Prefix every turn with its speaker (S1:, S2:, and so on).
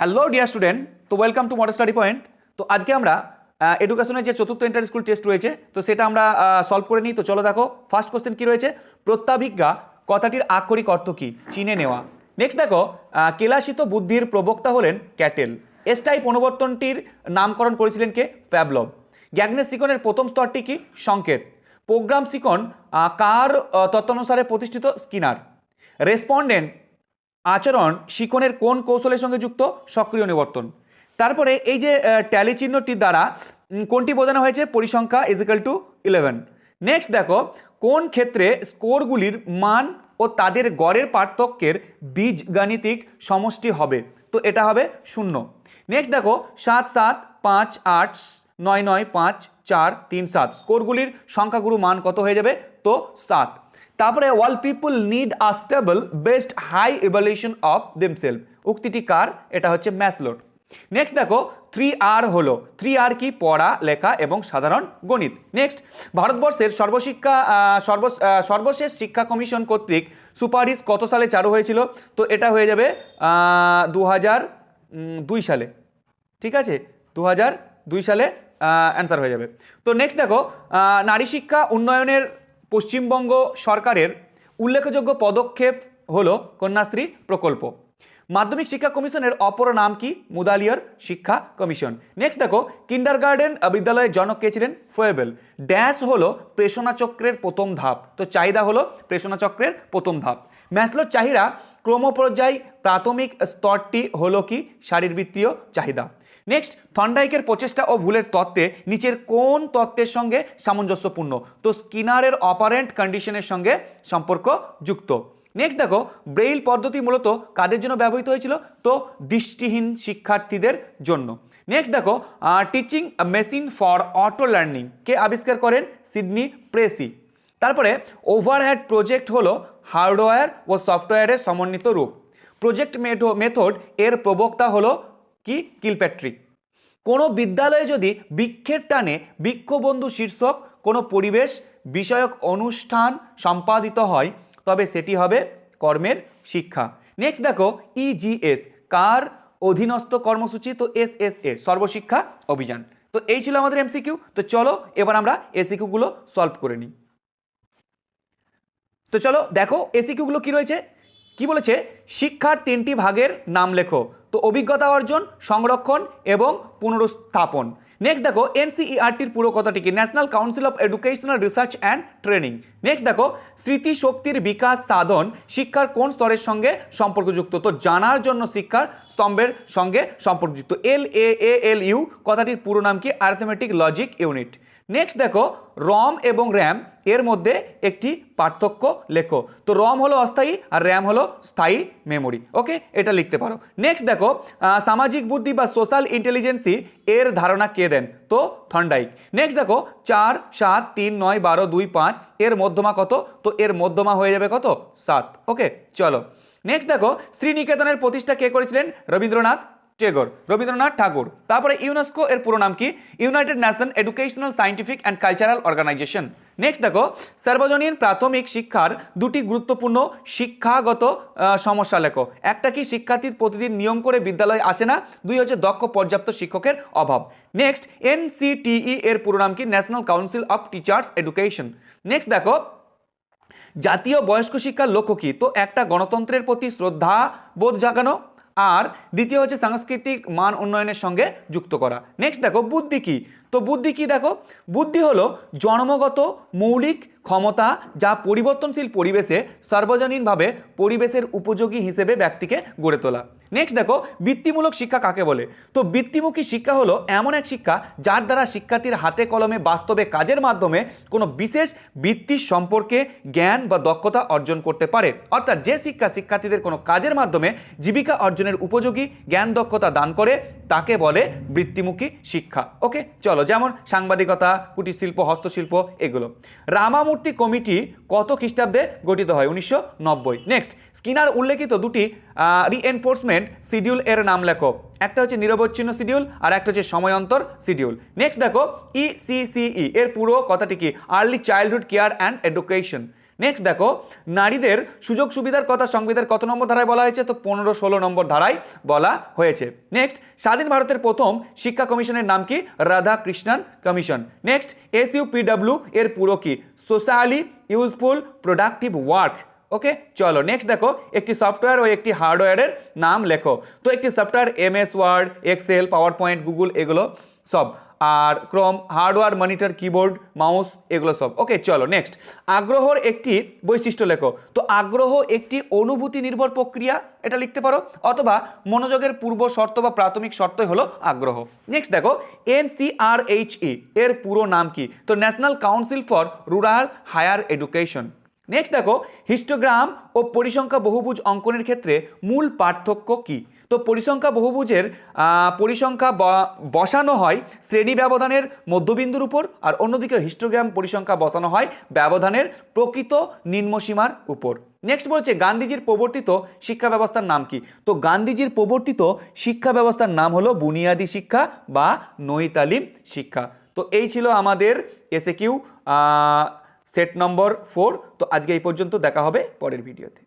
S1: Hello dear student তো welcome to model study point তো আজকে আমরা এডুকেশনের যে চতুর্থ ইন্টার স্কুল টেস্ট রয়েছে, তো সেটা আমরা সলভ করে নিই। তো চলো দেখো ফার্স্ট কোশ্চেন কী রয়েছে? প্রত্যাভিজ্ঞা, কথাটির আক্ষরিক অর্থ কী? চিনে নেওয়া। নেক্সট দেখো কেলাসিত বুদ্ধির প্রবক্তা হলেন ক্যাটেল। এস টাইপ অনুবর্তনটির নামকরণ করেছিলেন কে? প্যাবলভ। গ্যাগনেস সিকনের প্রথম স্তরটি কি? সংকেত। প্রোগ্রাম সিকন কার তত্ত্বানুসারে প্রতিষ্ঠিত স্কিনার। রেসপন্ডেন্ট আচরণ শিখনের কোন কৌশলের সঙ্গে যুক্ত? সক্রিয় নিবর্তন। তারপরে এই যে ট্যালি চিহ্নটির দ্বারা কোনটি বোঝানো হয়েছে? পরিসংখ্যা ইজিক্যাল টু ইলেভেন নেক্সট দেখো, কোন ক্ষেত্রে স্কোরগুলির মান ও তাদের গড়ের পার্থক্যের বীজগাণিতিক সমষ্টি হবে? তো এটা হবে শূন্য। নেক্সট দেখো, সাত সাত, পাঁচ, আট, নয় নয়, পাঁচ, চার, তিন, সাত। স্কোরগুলির সংখ্যাগুরু মান কত হয়ে যাবে? তো সাত। তারপরে wall people need a stable best high evolution of themselves উক্তিটি কার? এটা হচ্ছে ম্যাসলোট নেক্সট দেখো থ্রি আর হলো। থ্রি আর কি? পড়া, লেখা এবং সাধারণ গণিত। নেক্সট ভারতবর্ষের সর্বশিক্ষা সর্বশেষ শিক্ষা কমিশন কর্তৃক সুপারিশ কত সালে চালু হয়েছিল? তো এটা হয়ে যাবে দু দুই সালে। ঠিক আছে? দু দুই সালে অ্যান্সার হয়ে যাবে। তো নেক্সট দেখো নারী শিক্ষা উন্নয়নের পশ্চিমবঙ্গ সরকারের উল্লেখযোগ্য পদক্ষেপ হলো কন্যাশ্রী প্রকল্প। মাধ্যমিক শিক্ষা কমিশনের অপর নাম কি? মুদালিয়ার শিক্ষা কমিশন। নেক্সট দেখো কিন্ডার গার্ডেন বিদ্যালয়ের জনক কে ছিলেন? ফোয়েবেল। ড্যাশ হলো প্রেষণা চক্রের প্রথম ধাপ। তো চাহিদা হলো প্রেষণা চক্রের প্রথম ধাপ। ম্যাসলোর চাহিদা ক্রমপর্যায় প্রাথমিক স্তরটি হলো কি? শারীরবৃত্তীয় চাহিদা। নেক্সট থন্ডাইকের প্রচেষ্টা ও ভুলের তত্ত্বে নিচের কোন তত্ত্বের সঙ্গে সামঞ্জস্যপূর্ণ? তো স্কিনারের অপারেন্ট কন্ডিশনের সঙ্গে সম্পর্ক যুক্ত। নেক্সট দেখো, ব্রেইল পদ্ধতি মূলত কাদের জন্য ব্যবহৃত হয়েছিল? তো দৃষ্টিহীন শিক্ষার্থীদের জন্য। নেক্সট দেখো teaching machine for auto learning কে আবিষ্কার করেন? Sydney Pressey. তারপরে ওভারহেড প্রজেক্ট হলো হার্ডওয়্যার ও সফটওয়্যারের সমন্বিত রূপ। প্রজেক্ট মেথড এর প্রবক্তা হলো কি? কিলপ্যাট্রিক কোনো বিদ্যালয়ে যদি বৃক্ষের টানে বৃক্ষবন্ধু শীর্ষক কোনো পরিবেশ বিষয়ক অনুষ্ঠান সম্পাদিত হয়, তবে সেটি হবে কর্মের শিক্ষা। নেক্সট দেখো ইজিএস কার অধীনস্থ কর্মসূচি? তো S S A Sarva Shiksha Abhiyan. তো এই ছিল আমাদের এমসিকিউ তো চলো এবার আমরা এসিকিউগুলো সলভ করে নিই। তো চলো দেখো এসিকিউগুলো কি রয়েছে? কি বলেছে? শিক্ষার তিনটি ভাগের নাম লেখো। তো অভিজ্ঞতা অর্জন, সংরক্ষণ এবং পুনরুস্থাপন নেক্সট দেখো এনসিইআরটির পুরো কথাটি কি? National Council of Educational Research and Training next দেখো স্মৃতি শক্তির বিকাশ সাধন শিক্ষার কোন স্তরের সঙ্গে সম্পর্কযুক্ত? তো জানার জন্য শিক্ষার স্তম্ভের সঙ্গে সম্পর্কযুক্ত। এল এ এ এল ইউ কথাটির পুরো নাম কি? অ্যারিথমেটিক লজিক ইউনিট নেক্সট দেখো রম এবং র্যাম এর মধ্যে একটি পার্থক্য লেখো। তো রম হলো অস্থায়ী আর র্যাম হলো স্থায়ী মেমোরি ওকে এটা লিখতে পারো। নেক্সট দেখো সামাজিক বুদ্ধি বা সোশ্যাল ইন্টেলিজেন্সি এর ধারণা কে দেন? তো থন্ডাইক নেক্সট দেখো, চার, সাত, তিন, নয়, বারো, দুই, পাঁচ, এর মধ্যমা কত? তো এর মধ্যমা হয়ে যাবে কত? সাত ওকে চলো। নেক্সট দেখো, শ্রীনিকেতনের প্রতিষ্ঠা কে করেছিলেন? রবীন্দ্রনাথ। টেগোর, রবীন্দ্রনাথ ঠাকুর। তারপরে ইউনেস্কো, এর পুরো নাম কি? United Nation Educational Scientific and Cultural Organization next দেখো, সার্বজনীন প্রাথমিক শিক্ষার দুটি গুরুত্বপূর্ণ শিক্ষাগত সমস্যা লেখো। একটা কি শিক্ষার্থী প্রতিদিন নিয়ম করে বিদ্যালয়ে আসে না? দুই হচ্ছে দক্ষ, পর্যাপ্ত শিক্ষকের অভাব। নেক্সট এনসিটিই এর পুরো নাম কি? National Council of Teachers Education next দেখো, জাতীয় বয়স্ক শিক্ষার লক্ষ্য কী? তো একটা গণতন্ত্রের প্রতি শ্রদ্ধা বোধ জাগানো আর দ্বিতীয় হচ্ছে সাংস্কৃতিক মান উন্নয়নের সঙ্গে যুক্ত করা। নেক্সট দেখো বুদ্ধি কী? তো বুদ্ধি কি দেখো? বুদ্ধি হলো জন্মগত, মৌলিক ক্ষমতা যা পরিবর্তনশীল পরিবেশে সর্বজনীনভাবে পরিবেশের উপযোগী হিসেবে ব্যক্তিকে গড়ে তোলা। নেক্সট দেখো, বৃত্তিমূলক শিক্ষা কাকে বলে? তো বৃত্তিমুখী শিক্ষা হলো এমন এক শিক্ষা যার দ্বারা শিক্ষার্থীর হাতে কলমে বাস্তবে কাজের মাধ্যমে কোনো বিশেষ বৃত্তির সম্পর্কে জ্ঞান বা দক্ষতা অর্জন করতে পারে। অর্থাৎ যে শিক্ষা শিক্ষার্থীদের কোনো কাজের মাধ্যমে জীবিকা অর্জনের উপযোগী জ্ঞান দক্ষতা দান করে, তাকে বলে বৃত্তিমুখী শিক্ষা। ওকে চলো। যেমন সাংবাদিকতা, কুটিরশিল্প, হস্তশিল্প, এগুলো। রামামূর্তি কমিটি কত খ্রিস্টাব্দে গঠিত হয়? উনিশশো নব্বই। নেক্সট স্কিনার উল্লেখিত দুটি রিএনফোর্সমেন্ট শিডিউল এর নাম লেখো। একটা হচ্ছে নিরবচ্ছিন্ন শিডিউল আর একটা হচ্ছে সময়ন্তর শিডিউল নেক্সট দেখো ইসিসিই এর পুরো কথাটি কি? Early childhood care and education next দেখো, নারীদের সুযোগ সুবিধার কথা সংবিধানের কত নম্বর ধারায় বলা হয়েছে? তো পনেরো ষোলো নম্বর ধারায় বলা হয়েছে। নেক্সট স্বাধীন ভারতের প্রথম শিক্ষা কমিশনের নাম কি? Radha Krishnan commission next S UPW এর পুরো কি? Socially useful productive work okay চলো নেক্সট দেখো, একটি সফটওয়্যার ও একটি হার্ডওয়্যারের নাম লেখো। তো একটি software M S Word Excel PowerPoint Google এগুলো সব। আর ক্রম হার্ডওয়্যার মনিটর, কিবোর্ড, মাউস, এগুলো সব। ওকে, চলো, নেক্সট। আগ্রহর একটি বৈশিষ্ট্য লেখো। তো আগ্রহ একটি অনুভূতি নির্ভর প্রক্রিয়া, এটা লিখতে পারো, অথবা মনোযোগের পূর্ব শর্ত বা প্রাথমিক শর্তই হলো আগ্রহ। নেক্সট দেখো এনসিআরএইচই এর পুরো নাম কি? তো national council for rural higher education. Next দেখো, হিস্টোগ্রাম ও পরিসংখ্যা বহুভুজ অঙ্কনের ক্ষেত্রে মূল পার্থক্য কি? তো পরিসংখ্যা বহুভুজের পরিসংখ্যা বসানো হয় শ্রেণি ব্যবধানের মধ্যবিন্দুর উপর আর অন্যদিকে হিস্টোগ্রাম পরিসংখ্যা বসানো হয় ব্যবধানের প্রকৃত নিম্নসীমার উপর। নেক্সট বলছে গান্ধীজির প্রবর্তিত শিক্ষা ব্যবস্থার নাম কি? তো গান্ধীজির প্রবর্তিত শিক্ষা ব্যবস্থার নাম হলো বুনিয়াদী শিক্ষা বা নৈতালিম শিক্ষা। তো এই ছিল আমাদের এসে কিউ সেট নম্বর ফোর। তো আজকে এই পর্যন্ত দেখা হবে পরের ভিডিওতে।